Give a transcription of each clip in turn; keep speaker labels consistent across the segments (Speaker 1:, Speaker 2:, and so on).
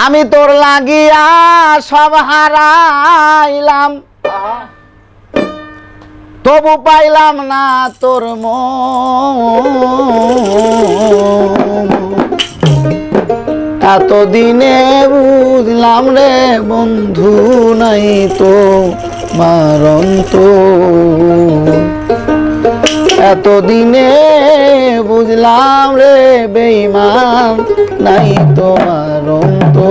Speaker 1: আমি তোর লাগিয়া সব হারাইলাম। তবু পাইলাম না তোর এতদিনে বুঝলাম রে বন্ধু নাই তো মারন্ত এতদিনে বুঝলাম রে বেইমান নাই তোমার তো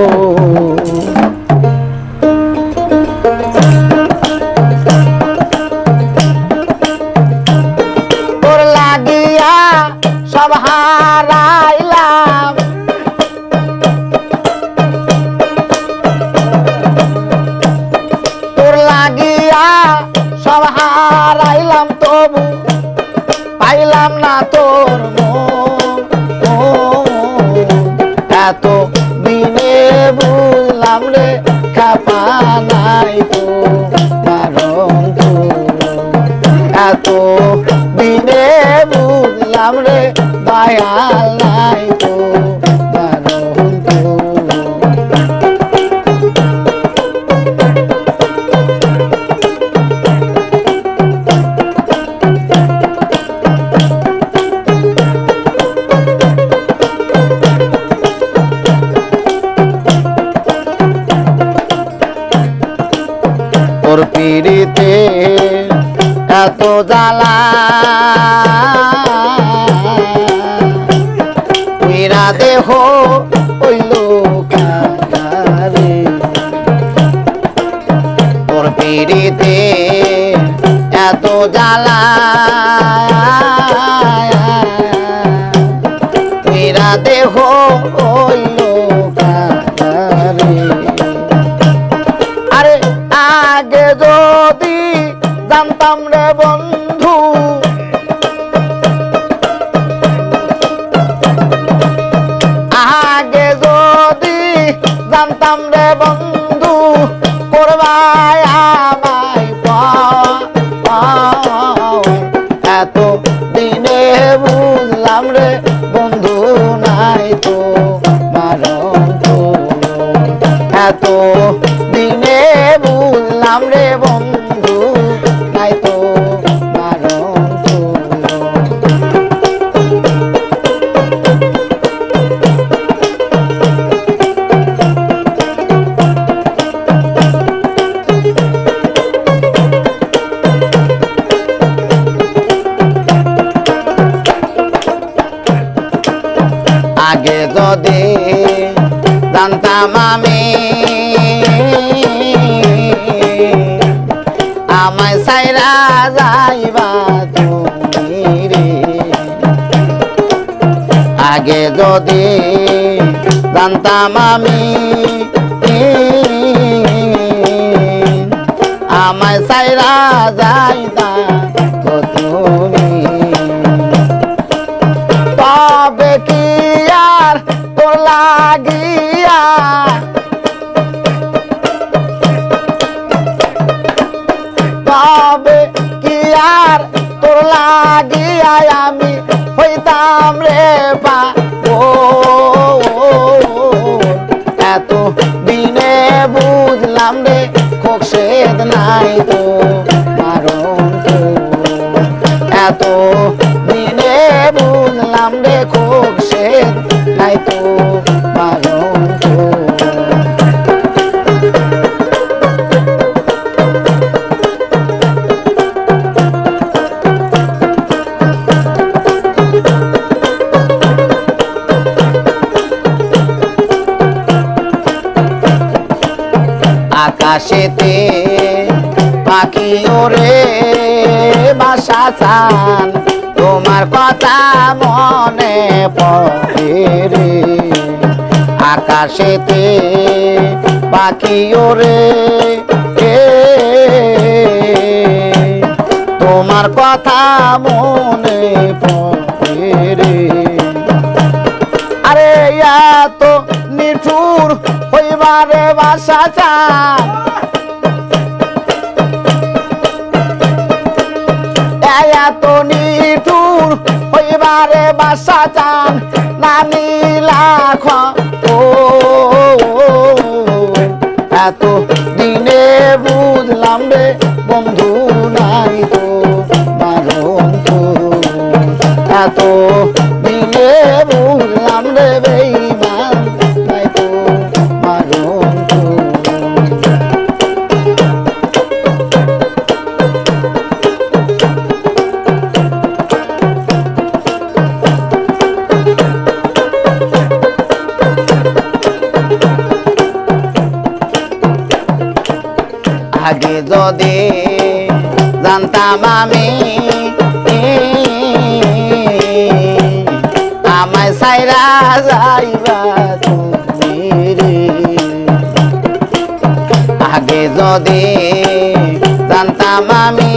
Speaker 1: Bye. দেহ হইল কারে তোর পিড়িতে এত জ্বালা। মেরা দেহ জানতাম রে বন্ধু, করবাই আমায় এত দিনে বুঝলাম রে বন্ধু, নাই তো মারণ তো এত দিনে বুঝলাম রে বন্ধু যাইবা তুমি রে। আগে যদি জানতাম আমি আমায় সাইরা যাইতা লাগিয়া আমি হইতাম রে পা ও, এত দিনে বুঝলাম রে খোকসেদ নাই তো কারণ এত দিনে বুঝলাম রে খুব সে নাই তো। আকাশেতে পাখি ওরে বাসা চান। তোমার কথা মনে পড়ে রে। আকাশেতে পাখি ওরে তোমার কথা মনে পড়ে রে। আরে এত নিঠুর ভালোবাসা এত বাসা চান। না এত দিনে বুঝলাম রে, বন্ধু নাই তো মারণ এত দিনে বুঝ যদি জানতাম আমি আমায় সাইরা যাইবা আগে যদি জানতাম আমি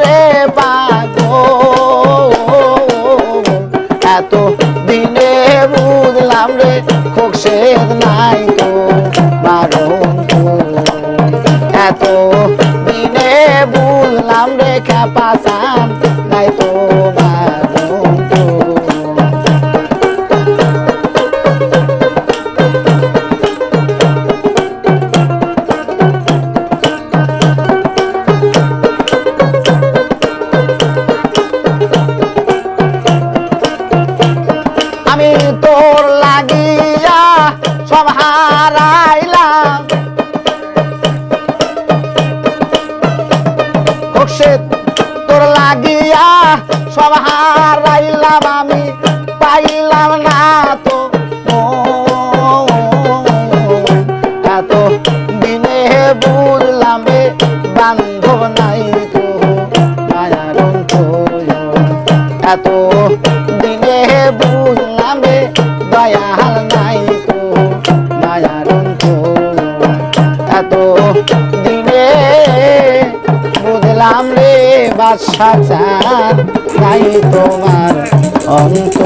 Speaker 1: রে আমার সাজা তাই তোমার অন্ত